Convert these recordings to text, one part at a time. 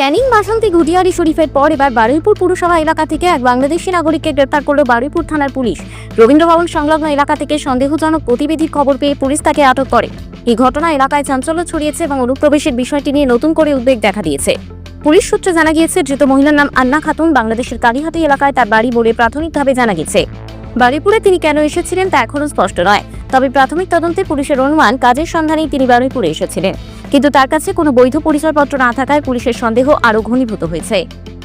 ক্যানিং বাসন্তী ঘুটিয়ারি শরীফের পর এবার বারুইপুর পুরসভা এলাকা থেকে এক বাংলাদেশি নাগরিককে গ্রেপ্তার করল বারুইপুর থানার পুলিশ। রবীন্দ্রভবন সংলগ্ন এলাকা থেকে সন্দেহজনক গতিবিধির খবর পেয়ে পুলিশ তাকে আটক করে। এই ঘটনা এলাকায় চাঞ্চল্য ছড়িয়েছে এবং অনুপ্রবেশের বিষয়টি নিয়ে নতুন করে উদ্বেগ দেখা দিয়েছে। পুলিশ সূত্রে জানা গিয়েছে, ধৃত মহিলার নাম আন্না খাতুন। বাংলাদেশের কালীহাতি এলাকায় তার বাড়ি বলে প্রাথমিকভাবে জানা গেছে বারুইপুরে তিনি কেন এসেছিলেন তা এখনও স্পষ্ট নয়। তবে প্রাথমিক তদন্তে পুলিশের অনুমান, কাজের সন্ধানেই তিনি বারুইপুরে এসেছিলেন। কিন্তু তার কাছে কোনো বৈধ পরিচয়পত্র না থাকায় পুলিশের সন্দেহ আরও ঘনীভূত হয়েছে।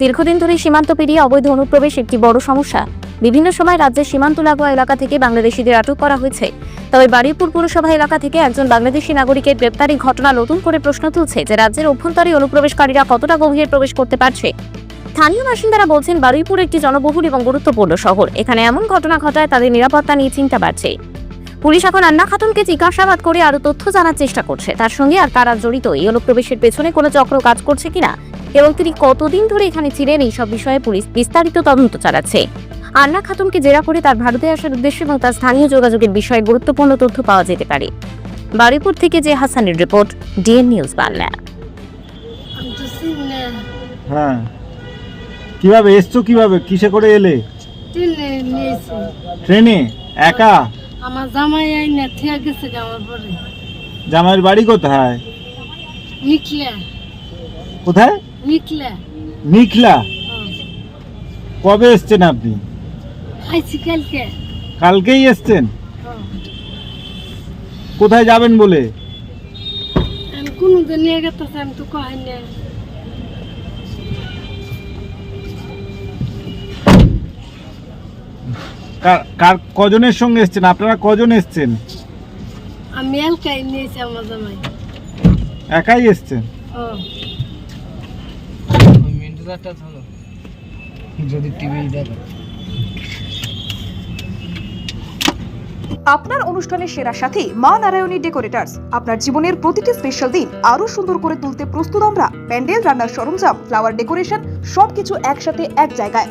দীর্ঘদিন ধরে সীমান্ত পেরিয়ে অবৈধ অনুপ্রবেশ একটি বড় সমস্যা। বিভিন্ন সময় রাজ্যের সীমান্ত লাগোয়া এলাকা থেকে বাংলাদেশিদের আটক করা হয়েছে। তবে বারুইপুর পুরসভা এলাকা থেকে একজন বাংলাদেশি নাগরিকের গ্রেপ্তারি ঘটনা নতুন করে প্রশ্ন তুলছে যে রাজ্যের অভ্যন্তরে অনুপ্রবেশকারীরা কতটা গভীরে প্রবেশ করতে পারছে। স্থানীয় বাসিন্দারা বলছেন, বারুইপুর একটি জনবহুল এবং গুরুত্বপূর্ণ শহর। এখানে এমন ঘটনা ঘটায় তাদের নিরাপত্তা নিয়ে চিন্তা বাড়ছে। পুলিশ এখন আন্না খাতুনকে জিজ্ঞাসাবাদ করে আরও তথ্য জানার চেষ্টা করছে। তার সঙ্গে আর কারা জড়িত এই অনুপ্রবেশের পেছনে কোনো চক্র কাজ করছে কিনা এবং তিনি কতদিন ধরে এখানে ছিলেন এই সব বিষয়ে পুলিশ বিস্তারিত তদন্ত চালাচ্ছে। আন্না খাতুনকে জেরা করে তার ভারতে আসার উদ্দেশ্য এবং তার স্থানীয় যোগাযোগের বিষয়ে গুরুত্বপূর্ণ তথ্য পাওয়া যেতে পারে। বারুইপুর থেকে যে হাসানের রিপোর্ট ডিএন নিউজ বাংলা। হ্যাঁ। কীভাবে এসছো কীভাবে? কিসে করে এলে? ট্রেনে? একা? আমার জামাই আই না থেকে গেছে আমার পরে। জামাইয়ের বাড়ি কোথায়? নিকলা কোথায়? নিকলা নিখলা হ্যাঁ। কবে এসছেন আপনি? আইছি কালকে। কালকেই এসছেন? হ্যাঁ। কোথায় যাবেন বলে? আমি কোনো দিন নিয়ে গেছে আমি তো কহাই না কার কার কজনের সঙ্গে এসছেন? আপনারা কজন এসছেন? আমি এলকাই নিয়েছি আমার জামাই। একাই এসছেন। যদি টিভি দেখো। আপনার অনুষ্ঠানের সেরা সাথী মা নারায়ণী ডেকোরেটার্স। আপনার জীবনের প্রতিটি স্পেশাল দিন আরও সুন্দর করে তুলতে প্রস্তুত আমরা। প্যান্ডেল রান্নার সরঞ্জাম ফ্লাওয়ার ডেকোরেশন সবকিছু একসাথে এক জায়গায়।